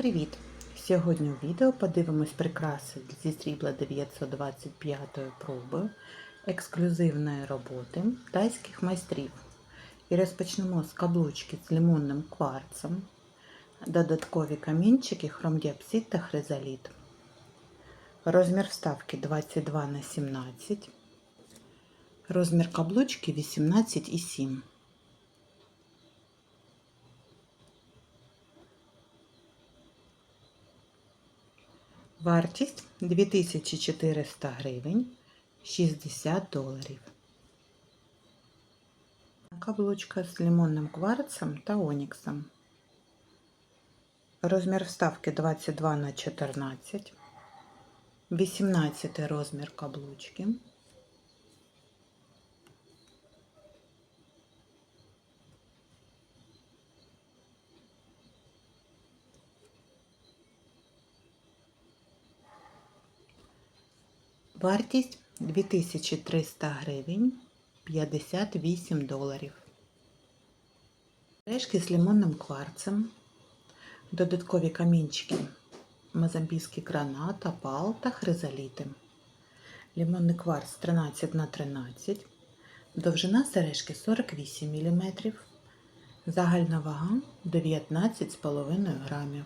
Привіт! Сьогодні у відео подивимось прикраси зі срібла 925 проби ексклюзивної роботи тайських майстрів. І розпочнемо з каблучки з лимонним кварцем, додаткові камінчики, хромдіапсид та хризаліт. Розмір вставки 22 на 17, розмір каблучки 18,7. Вартість 2400 гривень 60 доларів. Каблучка з лимонним кварцем та оніксом. Розмір вставки 22 на 14, 18 розмір каблучки. Вартість 2300 гривень 58 доларів. Решки з лимонним кварцем, додаткові камінчики, мозамбійський гранат, опал та хризаліти. Лимонний кварц 13 на 13, довжина сережки 48 мм, загальна вага 19,5 грамів.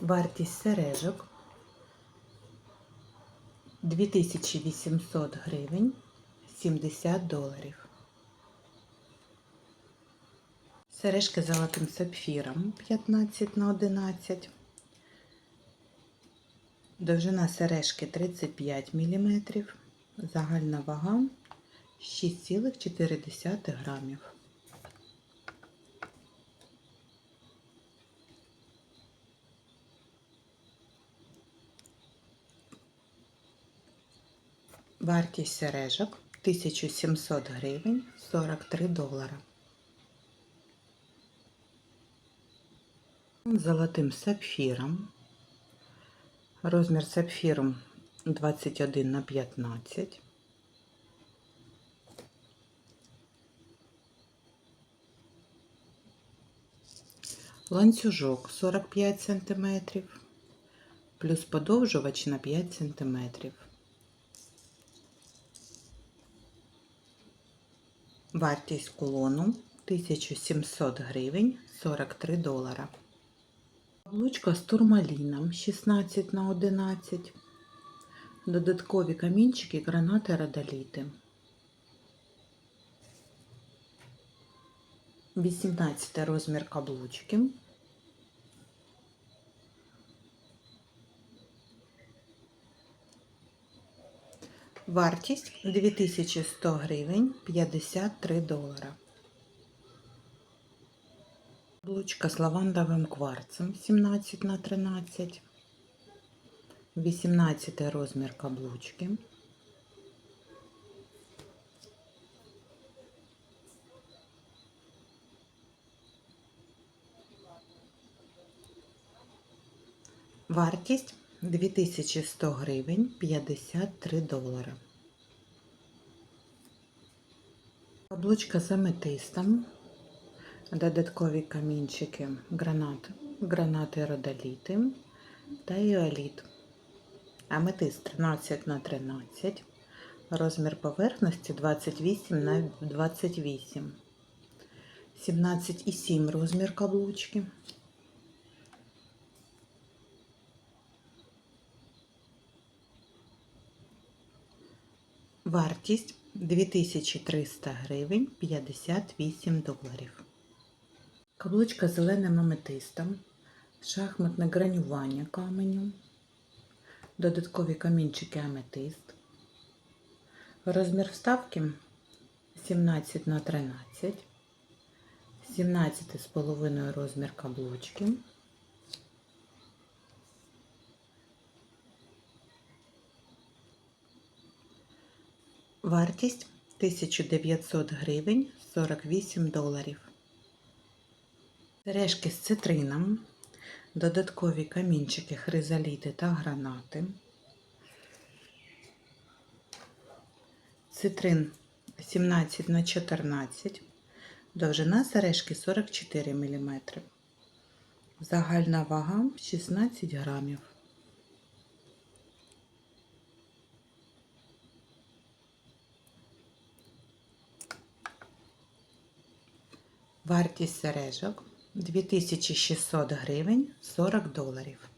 Вартість сережок 2800 гривень 70 доларів. Сережки з золотим сапфіром 15 на 11. Довжина сережки 35 мм. Загальна вага 6,4 грамів. Вартість сережок 1700 гривень 43 долара. Золотим сапфіром. Розмір сапфіру 21 на 15. Ланцюжок 45 см, плюс подовжувач на 5 см. Вартість кулону 1700 гривень 43 долара. Облучка з турмаліном 16 на 11. Додаткові камінчики, гранати, радоліти. 18 розмір каблучки. Вартість 2100 гривень 53 долара. Блучка з лавандовим кварцем 17 на 13. 18 розмір каблучки. Вартість 2100 гривень 53 долара. Каблучка з аметистом, додаткові камінчики, гранат, гранати родоліти та іоліт. Аметист 13 на 13, розмір поверхності 28 на 28, 17,7 розмір каблучки. Вартість 2300 гривень 58 доларів. Каблучка з зеленим аметистом, шахматне гранювання каменю, додаткові камінчики аметист, розмір вставки 17 на 13, 17,5 розмір каблучки. Вартість 1900 гривень 48 доларів. Сережки з цитрином, додаткові камінчики, хризаліти та гранати. цитрин 17 на 14, довжина сережки 44 мм. Загальна вага 16 грамів. Вартість сережок 2600 гривень 40 доларів.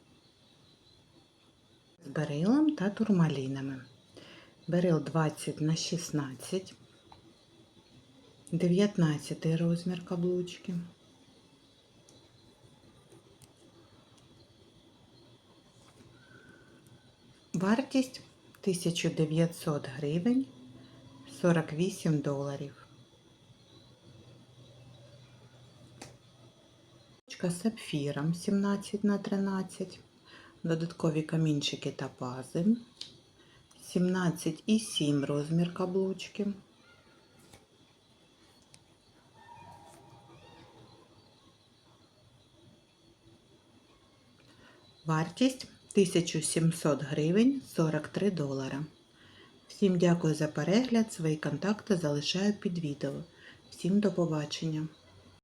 З берилом та турмалінами. Берил 20 на 16, 19 розмір каблучки. Вартість 1900 гривень 48 доларів. Ручка з сапфіром 17 на 13, додаткові камінчики та пази, 17,7 розмір каблучки. Вартість 1700 гривень 43 долара. Всім дякую за перегляд. Свої контакти залишаю під відео. Всім до побачення!